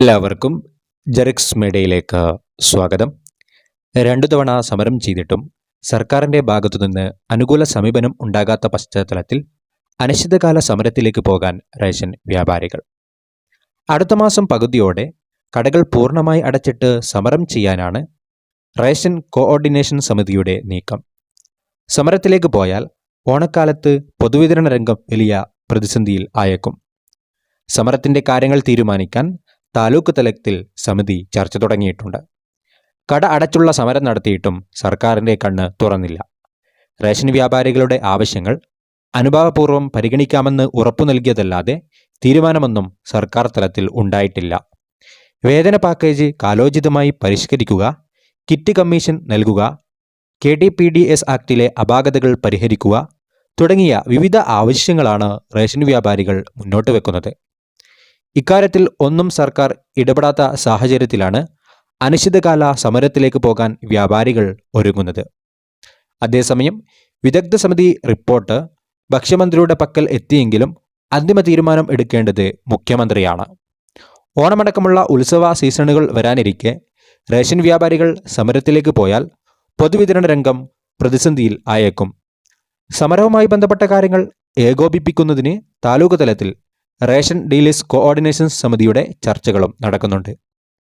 എല്ലാവർക്കും ജെറിക്സ് മീഡിയയിലേക്ക് സ്വാഗതം. രണ്ടു തവണ സമരം ചെയ്തിട്ടും സർക്കാരിന്റെ ഭാഗത്തുനിന്ന് അനുകൂല സമീപനം ഉണ്ടാകാത്ത പശ്ചാത്തലത്തിൽ അനിശ്ചിതകാല സമരത്തിലേക്ക് പോകാൻ റേഷൻ വ്യാപാരികൾ. അടുത്ത മാസം പകുതിയോടെ കടകൾ പൂർണമായി അടച്ചിട്ട് സമരം ചെയ്യാനാണ് റേഷൻ കോഓർഡിനേഷൻ സമിതിയുടെ നീക്കം. സമരത്തിലേക്ക് പോയാൽ ഓണക്കാലത്ത് പൊതുവിതരണ രംഗം വലിയ പ്രതിസന്ധിയിൽ ആയേക്കും. സമരത്തിന്റെ കാര്യങ്ങൾ തീരുമാനിക്കാൻ താലൂക്ക് തലത്തിൽ സമിതി ചർച്ച തുടങ്ങിയിട്ടുണ്ട്. കട അടച്ചുള്ള സമരം നടത്തിയിട്ടും സർക്കാരിന്റെ കണ്ണ് തുറന്നില്ല. റേഷൻ വ്യാപാരികളുടെ ആവശ്യങ്ങൾ അനുഭാവപൂർവം പരിഗണിക്കാമെന്ന് ഉറപ്പു നൽകിയതല്ലാതെ തീരുമാനമൊന്നും സർക്കാർ തലത്തിൽ ഉണ്ടായിട്ടില്ല. വേതന പാക്കേജ് കാലോചിതമായി പരിഷ്കരിക്കുക കിറ്റ് കമ്മീഷൻ നൽകുക K T P D S ആക്ടിലെ അപാകതകൾ പരിഹരിക്കുക തുടങ്ങിയ വിവിധ ആവശ്യങ്ങളാണ് റേഷൻ വ്യാപാരികൾ മുന്നോട്ട് വെക്കുന്നത്. ഇക്കാര്യത്തിൽ ഒന്നും സർക്കാർ ഇടപെടാത്ത സാഹചര്യത്തിലാണ് അനിശ്ചിതകാല സമരത്തിലേക്ക് പോകാൻ വ്യാപാരികൾ ഒരുങ്ങുന്നത്. അതേസമയം വിദഗ്ധ സമിതി റിപ്പോർട്ട് ഭക്ഷ്യമന്ത്രിയുടെ പക്കൽ എത്തിയെങ്കിലും അന്തിമ തീരുമാനം എടുക്കേണ്ടത് മുഖ്യമന്ത്രിയാണ്. ഓണമടക്കമുള്ള ഉത്സവ സീസണുകൾ വരാനിരിക്കെ റേഷൻ വ്യാപാരികൾ സമരത്തിലേക്ക് പോയാൽ പൊതുവിതരണ രംഗം പ്രതിസന്ധിയിൽ ആയേക്കും. സമരവുമായി ബന്ധപ്പെട്ട കാര്യങ്ങൾ ഏകോപിപ്പിക്കുന്നതിന് താലൂക്ക് തലത്തിൽ റേഷൻ ഡീലേഴ്സ് കോഓർഡിനേഷൻ സമിതിയുടെ ചർച്ചകളും നടക്കുന്നുണ്ട്.